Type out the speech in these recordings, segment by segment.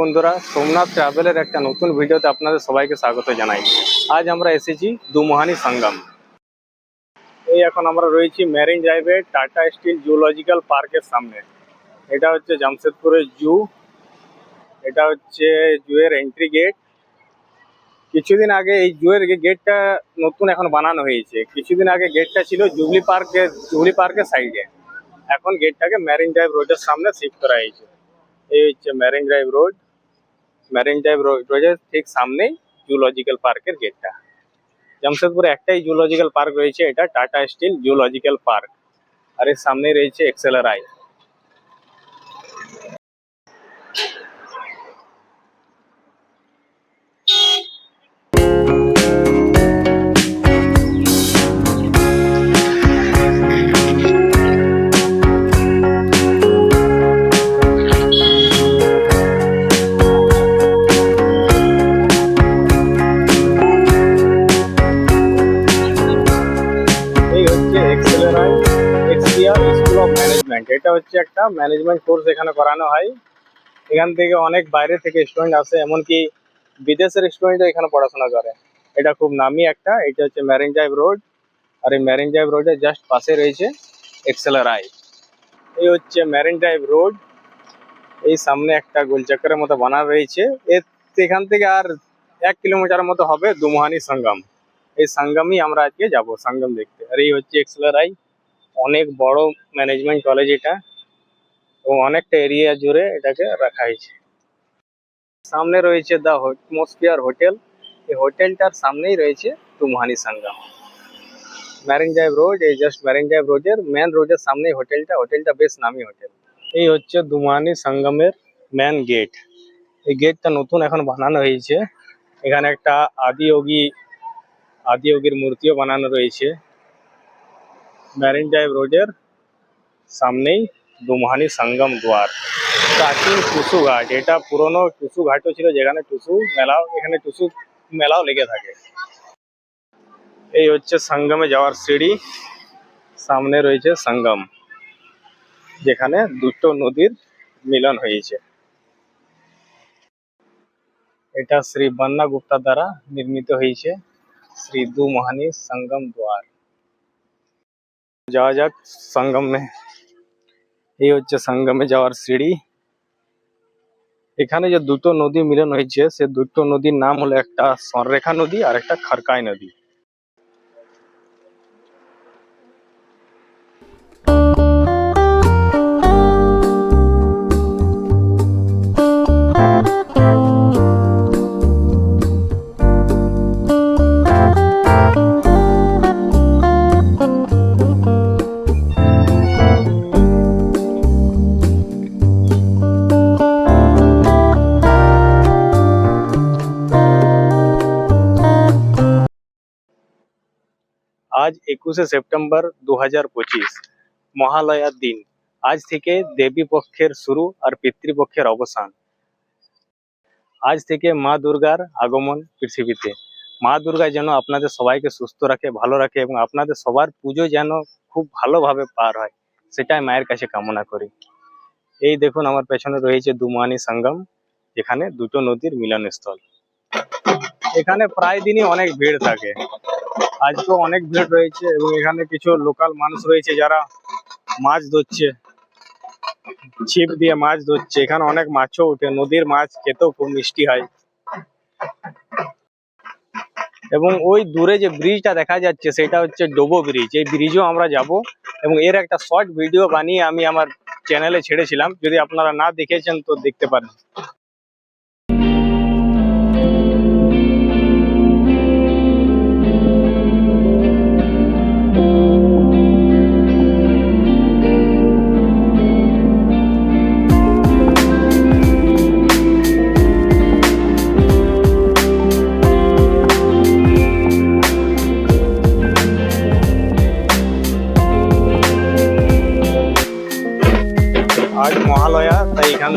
বন্ধুরা, সোমনাথ ট্রাভেলের একটা নতুন ভিডিওতে আপনাদের সবাইকে স্বাগত জানাই। আজ আমরা এসেছি দুমহানি সঙ্গম। এই এখন আমরা রয়েছি মেরিন ড্রাইভে টাটা স্টিল জুলজিক্যাল পার্কের সামনে। এটা হচ্ছে জামশেদপুরের জু। এটা হচ্ছে জুয়ের এন্ট্রি গেট কিছুদিন আগে এই জুয়ের গেটটা নতুন এখন বানানো হয়েছে। কিছুদিন আগে গেটটা ছিল জুবলি পার্কের জুবলি পার্কের সাইডে এখন গেটটাকে মেরিন ড্রাইভ রোডের সামনে শিফট করা হয়েছে। এই হচ্ছে marine drive road marine drive রয়েছে ঠিক সামনেই জুলজিক্যাল পার্কের গেটটা জামশেদপুরে একটাই জুলজিক্যাল পার্ক রয়েছে, এটা টাটা স্টিল জুলজিক্যাল পার্ক আর এর সামনেই রয়েছে এক্সেলার আই একটা ম্যানেজমেন্ট কোর্স এখানে করানো হয়। এখান থেকে অনেক বাইরে থেকে স্টুডেন্ট আসে, এমনকি বিদেশের স্টুডেন্টও এখানে পড়াশোনা করে। এটা খুব নামি একটা, এটা হচ্ছে ম্যারিন ড্রাইভ রোড আর এই ম্যারিন ড্রাইভ রোডের জাস্ট পাশে রয়েছে এক্সেলার আই এই হচ্ছে ম্যারিন ড্রাইভ রোড এই সামনে একটা গোলচক্করের মতো বানা রয়েছে। এর এখান থেকে আর এক কিলোমিটার মতো হবে দুমহানি সঙ্গম। এই সঙ্গমই আমরা আজকে যাব, সঙ্গম দেখতে। আর এই হচ্ছে এক্সেলার আই অনেক বড় ম্যানেজমেন্ট কলেজ এটা। এবং অনেকটা এরিয়া জুড়ে এটাকে রাখা হয়েছে। সামনে রয়েছে দ্য অ্যাটমসফিয়ার হোটেল এই হোটেলটার সামনেই রয়েছে তুমহানি সঙ্গম। ম্যারিন ড্রাইভ রোড, এই জাস্ট ম্যারিন ড্রাইভ রোডের মেন রোডের সামনেই হোটেলটা। হোটেলটা বেশ নামি হোটেল। এই হচ্ছে দুমানি সঙ্গমের মেন গেট এই গেটটা নতুন এখন বানানো হয়েছে। এখানে একটা আদিয়োগী, আদিয়োগীর মূর্তিও বানানো রয়েছে। ম্যারিন ড্রাইভ রোডের সামনেই দুমহানি সঙ্গম দ্বার প্রাচীন টুসু ঘাট, এটা পুরনো টুসু ঘাটও ছিল, যেখানে টুসু মেলাও, এখানে টুসু মেলাও লেগে থাকে। এই হচ্ছে সঙ্গমে যাওয়ার সিঁড়ি, সামনে রয়েছে সঙ্গম, যেখানে দুটো নদীর মিলন হয়েছে। এটা শ্রী বন্না গুপ্তা দ্বারা নির্মিত হয়েছে, শ্রী দু সঙ্গম দ্বার যাওয়া যাক সঙ্গমে। এই হচ্ছে সঙ্গমে যাওয়ার সিঁড়ি। এখানে যে দুটো নদী মিলন হয়েছে, সে দুটো নদীর নাম হলো একটা সররেখা নদী আর একটা খারকাই নদী। আজ একুশে সেপ্টেম্বর দু হাজার পঁচিশ। মহালয়ার দিন। আজ থেকে দেবী পক্ষের শুরু আর পিতৃপক্ষের অবসান। আজ থেকে মা দুর্গার আগমন পৃথিবীতে। মা দুর্গা যেন আপনাদের সবাইকে সুস্থ রাখে, ভালো রাখে এবং আপনাদের সবার পুজো যেন খুব ভালোভাবে পার হয়, সেটাই মায়ের কাছে কামনা করি। এই দেখুন আমার পেছনে রয়েছে দুমানি সঙ্গম, যেখানে দুটো নদীর মিলনস্থল। এখানে প্রায় দিনই অনেক ভিড় থাকে। আজকেও অনেক ভিড় রয়েছে এবং এখানে কিছু লোকাল মানুষ রয়েছে যারা মাছ ধরছে। ছিপ দিয়ে মাছ ধরছে। এখানে অনেক মাছও ওঠে। নদীর মাছ খেতেও খুব মিষ্টি হয়। এবং ওই দূরে যে ব্রিজটা দেখা যাচ্ছে, সেটা হচ্ছে ডোবো ব্রিজ। এই ব্রিজও আমরা যাব এবং এর একটা শর্ট ভিডিও বানিয়ে আমি আমার চ্যানেলে ছেড়েছিলাম। যদি আপনারা না দেখেছেন, তো দেখতে পারেন।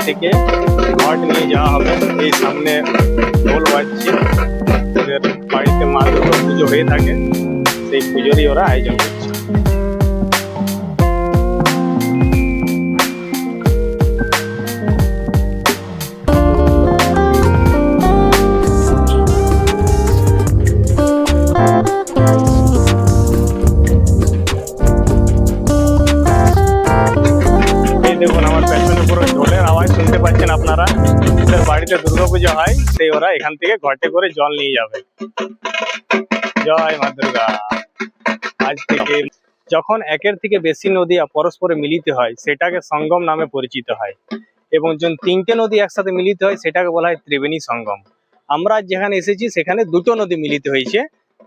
থেকে ঘট নিয়ে যাওয়া হবে। এই সামনে ঢোল বাজছে। ওদের বাড়িতে মা দুর্গা পুজো হয়ে থাকে, সেই পুজোরই ওরা আয়োজন করছে। ওরা এখান থেকে ঘটে করে জল নিয়ে যাবে। জয় মা দুর্গা। আজ থেকে যখন একের থেকে বেশি নদী পরস্পরে মিলিত হয়, সেটাকে সঙ্গম নামে পরিচিত হয় এবং যখন তিনটে নদী একসাথে মিলিত হয়, সেটাকে বলা হয় ত্রিবেণী সঙ্গম। আমরা যেখানে এসেছি, সেখানে দুটো নদী মিলিত হয়েছে,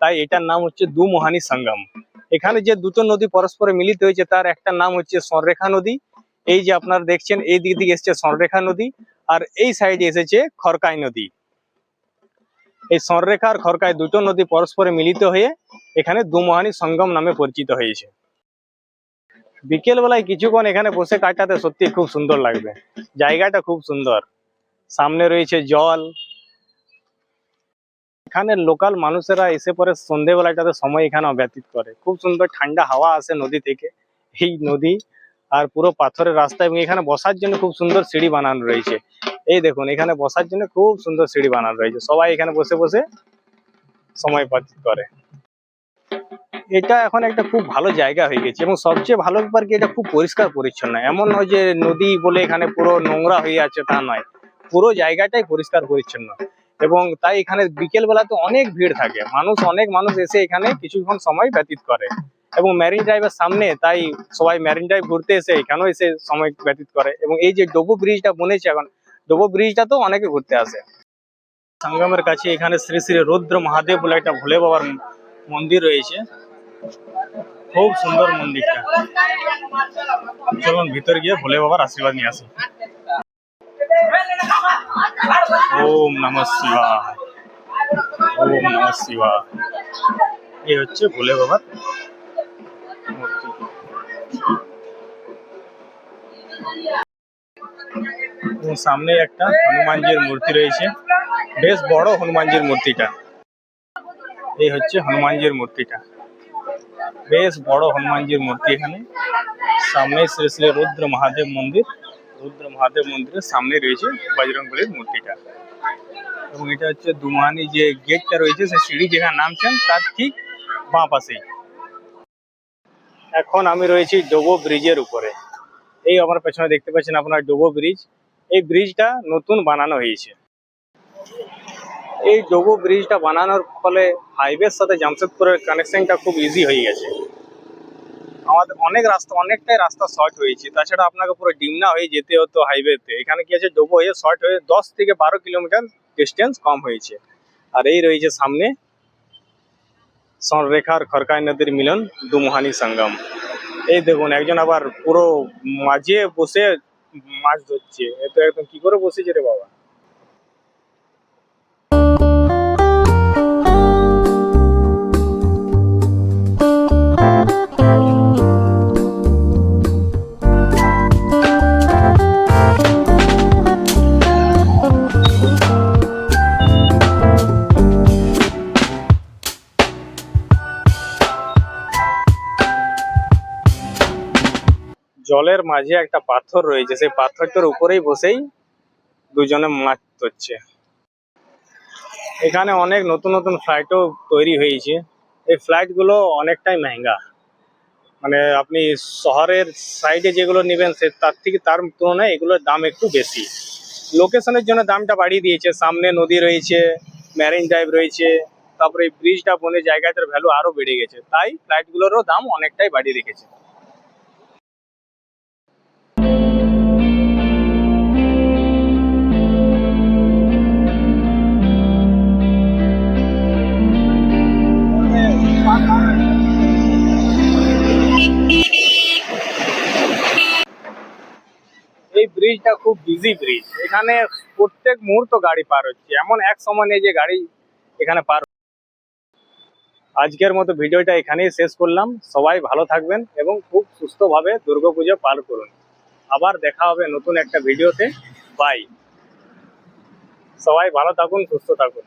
তাই এটার নাম হচ্ছে দু মোহানি সঙ্গম। এখানে যে দুটো নদী পরস্পরে মিলিত হয়েছে, তার একটা নাম হচ্ছে সররেখা নদী। এই যে আপনারা দেখছেন, এই দিক দিকে এসেছে সররেখা নদী, আর এই সাইডে এসেছে খরকাই নদী। এই সররেখা আর খরকাই দুটো নদী পরস্পরে মিলিত হয়ে এখানে দুমোহানি সঙ্গম নামে পরিচিত হয়েছে। বিকেল বেলায় কিছুক্ষণ এখানে বসে কাটাতে সত্যি খুব সুন্দর লাগবে। জায়গাটা খুব সুন্দর। সামনে রয়েছে জল। এখানে লোকাল মানুষেরা এসে পরে সন্ধেবেলায় তাদের সময় এখানে ব্যতীত করে। খুব সুন্দর ঠান্ডা হাওয়া আসে নদী থেকে। এই নদী আর পুরো পাথরের রাস্তা এবং এখানে বসার জন্য খুব সুন্দর সিঁড়ি বানানো রয়েছে। এই দেখুন, এখানে বসার জন্য খুব সুন্দর সিঁড়ি বানানো রয়েছে। সবাই এখানে বসে বসে সময় করে। এটা এখন একটা খুব ভালো জায়গা হয়ে গেছে এবং সবচেয়ে ভালো ব্যাপার কি, এটা খুব পরিষ্কার পরিচ্ছন্ন। এমন নয় যে নদী বলে এখানে পুরো নোংরা হয়ে আছে তা নয়। পুরো জায়গাটাই পরিষ্কার পরিচ্ছন্ন। এবং তাই এখানে বিকেল বেলাতে অনেক ভিড় থাকে। মানুষ, অনেক মানুষ এসে এখানে কিছুক্ষণ সময় ব্যতীত করে। এবং ম্যারিন ড্রাইভের সামনে তাই সবাই ম্যারিন ড্রাইভ ঘুরতে এসে এখানেও এসে সময় ব্যতীত করে। এবং এই যে ডোবো ব্রিজটা বনেছে এখন, ডোবো ব্রিজটা তো অনেকে ঘুরতে আসে। সঙ্গমের কাছে এখানে শ্রী শ্রী রুদ্র মহাদেব বলে একটা ভোলে বাবার মন্দির রয়েছে। খুব সুন্দর মন্দিরটা। চলুন ভিতরে গিয়ে ভোলে বাবার আশীর্বাদ নিয়ে আসি। ওম নম শিবা ওম নম শিবায়। এই হচ্ছে ভোলে বাবার সামনে একটা হনুমানজির মূর্তি রয়েছে। বেশ বড় হনুমানজির মূর্তিটা। এই হচ্ছে হনুমানজির মূর্তিটা। বেশ বড় হনুমানজির মূর্তি এখানে। সামনে শ্রী শ্রী রুদ্র মহাদেব মন্দির। রুদ্র মহাদেব মন্দিরের সামনে রয়েছে বজরংবলীর মূর্তিটা। এবং এটা হচ্ছে দুমানি যে গেটটা রয়েছে, সেই সিঁড়ি যেখানে নামছেন, তার ঠিক বাঁ পাশেই এখন আমি রয়েছি ডোবো ব্রিজের উপরে। এই আমার পেছনে দেখতে পাচ্ছেন আপনার ডোবো ব্রিজ। এই ব্রিজটা নতুন বানানো হয়েছে। এই ডোবো ব্রিজটা বানানোর ফলে হাইওয়ের সাথে জামশেদপুরের কানেকশনটা খুব ইজি হয়ে গেছে। আমাদের অনেক রাস্তা, অনেকটাই রাস্তা শর্ট হয়েছে। তাছাড়া আপনাকে পুরো ডিমনা হয়ে যেতে হতো হাইওয়েতে এখানে কি আছে? ডোবো হয়ে শর্ট হয়ে দশ থেকে বারো কিলোমিটার ডিস্টেন্স কম হয়েছে। আর এই রয়েছে সামনে সনরেখা আর খরকাই নদীর মিলন দুমোহানি সঙ্গম। এই দেখুন, একজন আবার পুরো মাঝে বসে মাছ ধরছে। এ একদম কি করে বসেছে রে বাবা? জলের মাঝে একটা পাথর রয়েছে, সেই পাথরটার উপরেই বসেই দুজনে মাছ ধরছে। এখানে অনেক নতুন নতুন ফ্লাইটও তৈরি হয়েছে। এই ফ্লাইটগুলো অনেকটাই মেহেঙ্গা মানে আপনি শহরের সাইডে যেগুলো নেবেন, সে তার থেকে তার তুলনায় এগুলোর দাম একটু বেশি। লোকেশনের জন্য দামটা বাড়িয়ে দিয়েছে। সামনে নদী রয়েছে ম্যারিন ড্রাইভ রয়েছে, তারপরে এই ব্রিজটা বনে জায়গাটার ভ্যালু আরও বেড়ে গেছে। তাই ফ্লাইটগুলোরও দাম অনেকটাই বাড়িয়ে রেখেছে। ব্রিজটা খুব বিজি ব্রিজ এখানে প্রত্যেক মুহূর্ত গাড়ি পার হচ্ছে। এমন এক সময় নেই যে গাড়ি এখানে পার আজকের মতো ভিডিওটা এখানেই শেষ করলাম। সবাই ভালো থাকবেন এবং খুব সুস্থভাবে দুর্গাপুজো পার করুন। আবার দেখা হবে নতুন একটা ভিডিওতে। বাই সবাই ভালো থাকুন, সুস্থ থাকুন।